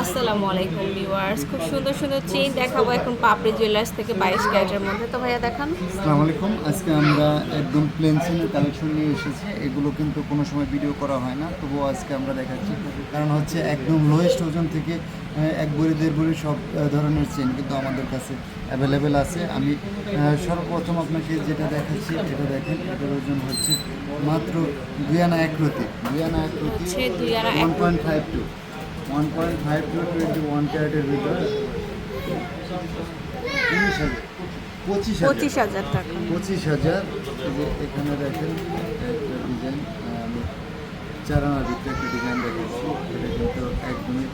আসসালামু আলাইকুম ভিউয়ার্স। খুব সুন্দর সুন্দর চেইন দেখাবো এখন পাপড়ি জুয়েলার্স থেকে বাইশ ক্যারেটের মধ্যে। তো ভাইয়া, দেখান। আসসালামু আলাইকুম। আজকে আমরা একদম প্লেন সিনের কালেকশন নিয়ে এসেছি। এগুলো কিন্তু কোনো সময় ভিডিও করা হয় না। তবুও আজকে আমরা দেখাচ্ছি। কারণ হচ্ছে একদম লোয়েস্ট ওজন থেকে এক বড়ি দেড় বড়ি সব ধরনের চেন কিন্তু আমাদের কাছে অ্যাভেলেবেল আছে। আমি সর্বপ্রথম আপনাকে যেটা দেখাচ্ছি এটা দেখেন এটার ওজন হচ্ছে মাত্র দুই আনা এক রতি। দুই আনা এক রতি আনা one point five two one point five two twenty one ক্যারেটের ভিতরে উনিশ হাজার পঁচিশ হাজার। পঁচিশ হাজার টাকা। পঁচিশ হাজার। এখানে দেখেন একটা ডিজাইন আমি চার আনার ভিতরে একটা ডিজাইন দেখেছি এটা কিন্তু একদমই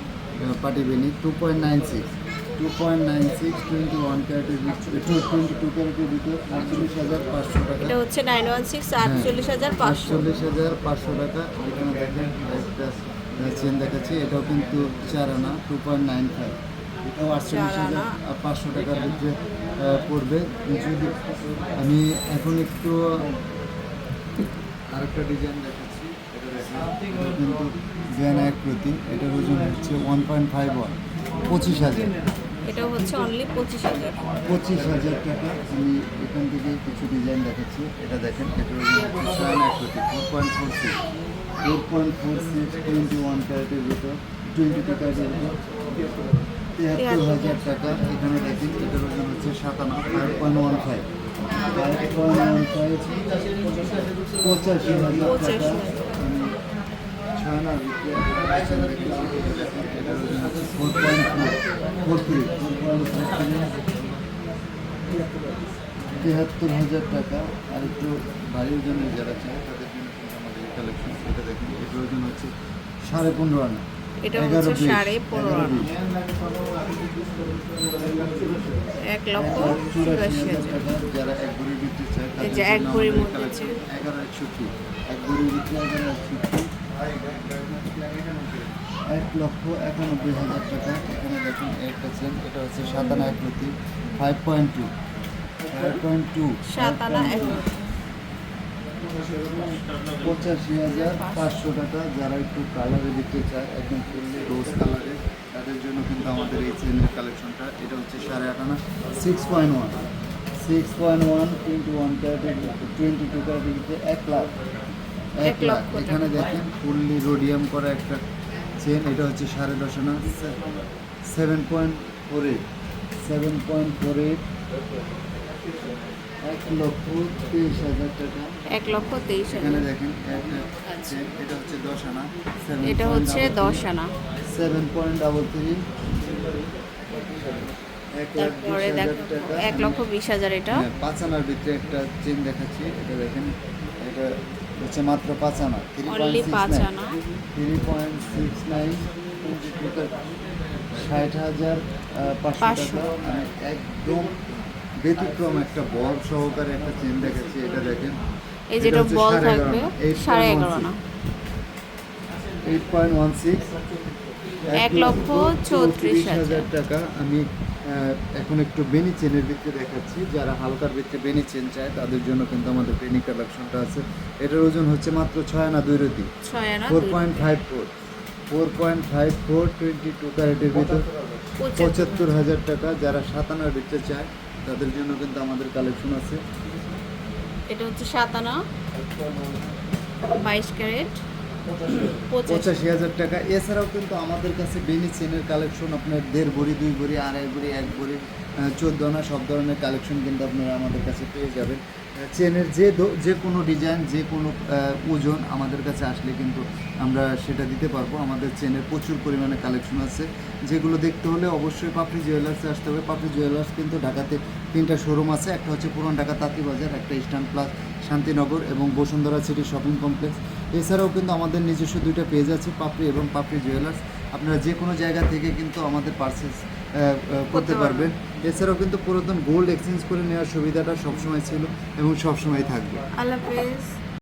পাটি বেনি two point nine six two point nine six twenty one ক্যারেটের ভিতরে টোয়েন্টি টু ক্যারেটের ভিতরে আটচল্লিশ হাজার পাঁচশো টাকা এটা হচ্ছে নাইন ওয়ান সিক্স আটচল্লিশ হাজার পাঁচশো আটচল্লিশ হাজার পাঁচশো টাকা এখানে দেখেন একটা চেন দেখাচ্ছি এটাও কিন্তু চার আনা টু পয়েন্ট নাইন ফাইভ এটাও আটচল্লিশ হাজার। পাঁচশো টাকার ভিতরে পড়বে যদি আমি এখন একটু আরেকটা ডিজাইন দেখাচ্ছি কিন্তু বিয়ানা এক প্রতি এটার ওজন হচ্ছে ওয়ান পয়েন্ট ফাইভ ওয়ান পঁচিশ হাজার এটাও হচ্ছে অনলি পঁচিশ হাজার। পঁচিশ হাজার টাকা। আমি এখান থেকে কিছু ডিজাইন দেখাচ্ছি। এটা দেখেন এটা four point four six four point four six twenty one ক্যারেটের ভিতর টোয়েন্টি টু ক্যারেটের ভিতর। তিয়াত্তর হাজার টাকা। এখানে দেখেন এটার ওজন হচ্ছে সাতান্ন five point one five five point one five পঁচাশি হাজার টাকা। আমি ছয়নার ফোর তিয়াত্তর হাজার টাকা আর একটু ভারী ওজনের যারা চায় তাদের জন্য আমাদের কালেকশন এটা দেখুন এটার ওজন হচ্ছে সাড়ে পনেরো আনা এটা হচ্ছে সাড়ে পনেরো। এক লক্ষ যারা এক ভরি বিক্রি চায় যে এক জন্য collection আছে। এগারো একষট্টি এক ভরি বিক্রি এগারো একষট্টি এক লক্ষ একানব্বই হাজার টাকা। এখানে দেখুন একটা চেন এটা হচ্ছে সাতানা এক প্রতি five point two five point two পঁচাশি হাজার পাঁচশো টাকা যারা একটু কালারে দিতে চায় একদম ফুললি রোজ কালারে তাদের জন্য কিন্তু আমাদের এই চেনের কালেকশনটা এটা হচ্ছে সাড়ে আট আনা six point one six point one twenty one ক্যারেটের টোয়েন্টি টু ক্যারেটের এক লাখ। এক লাখ লক্ষ এখানে দেখেন ফুললি রোডিয়াম করা একটা চেন এটা হচ্ছে সাড়ে দশ আনা। Seven point four eight seven point four eight এক লক্ষ তেইশ হাজার টাকা। এক লক্ষ তেইশ এখানে দেখেন চেন এটা হচ্ছে দশ আনা। এটা হচ্ছে দশ আনা। সেভেন পয়েন্ট ডাবল থ্রি এক তারপরে এক লক্ষ বিশ হাজার এটা। হ্যাঁ, পাঁচ আনার ভিতরে একটা চেন দেখাচ্ছি। এটা দেখেন এটা হচ্ছে মাত্র পাঁচ আনা থ্রি পয়েন্ট আনা। থ্রি পয়েন্ট সিক্স নাইন ষাট হাজার পাঁচশো। টাকা। আমি একদম ব্যতিক্রম একটা বল সহকারে একটা চেন দেখাচ্ছি এটা দেখেন। এই যেটা বল থাকবে আনা, 8.16 সাড়ে এগারো আনা এইট পয়েন্ট ওয়ান সিক্স এক লক্ষ চৌত্রিশ হাজার। টাকা আমি এখন একটু বেনি চেনের ভিত্তি দেখাচ্ছি। যারা হালকার ভিত্তি বেনি চেন চায় তাদের জন্য কিন্তু আমাদের বেনি কালেকশনটা আছে। এটার ওজন হচ্ছে মাত্র ছয় আনা দুই রতি। Four point five four four point five four twenty two ক্যারেটের ভিতর পঁচাত্তর। হাজার টাকা। যারা সাত আনার ভিত্তি চায় তাদের জন্য কিন্তু আমাদের কালেকশন আছে। এটা হচ্ছে সাত আনা বাইশ ক্যারেট। পঁচাশি। হাজার টাকা। এছাড়াও কিন্তু আমাদের কাছে বেনি চেনের কালেকশন আপনার দেড় ভরি, দুই ভরি, আড়াই ভরি, এক ভরি চোদ্দ আনা সব ধরনের কালেকশন কিন্তু আপনারা আমাদের কাছে পেয়ে যাবেন। চেনের যে যে কোনো ডিজাইন যে কোনো ওজন আমাদের কাছে আসলে কিন্তু আমরা সেটা দিতে পারব। আমাদের চেনের প্রচুর পরিমাণে কালেকশন আছে। যেগুলো দেখতে হলে অবশ্যই পাপড়ি জুয়েলার্সে আসতে হবে। পাপড়ি জুয়েলার্স কিন্তু ঢাকাতে তিনটা শোরুম আছে। একটা হচ্ছে পুরান ঢাকা তাঁতি বাজার একটা ইস্টার্ন প্লাস শান্তিনগর এবং বসুন্ধরা সিটি শপিং কমপ্লেক্স এছাড়াও কিন্তু আমাদের নিজস্ব দুইটা পেজ আছে পাপড়ি এবং পাপড়ি জুয়েলার্স আপনারা যে কোনো জায়গা থেকে কিন্তু আমাদের পার্সেস করতে পারবেন। এছাড়াও কিন্তু পুরাতন গোল্ড এক্সচেঞ্জ করে নেওয়ার সুবিধাটা সবসময় ছিল এবং সবসময় থাকবে। আল্লাহ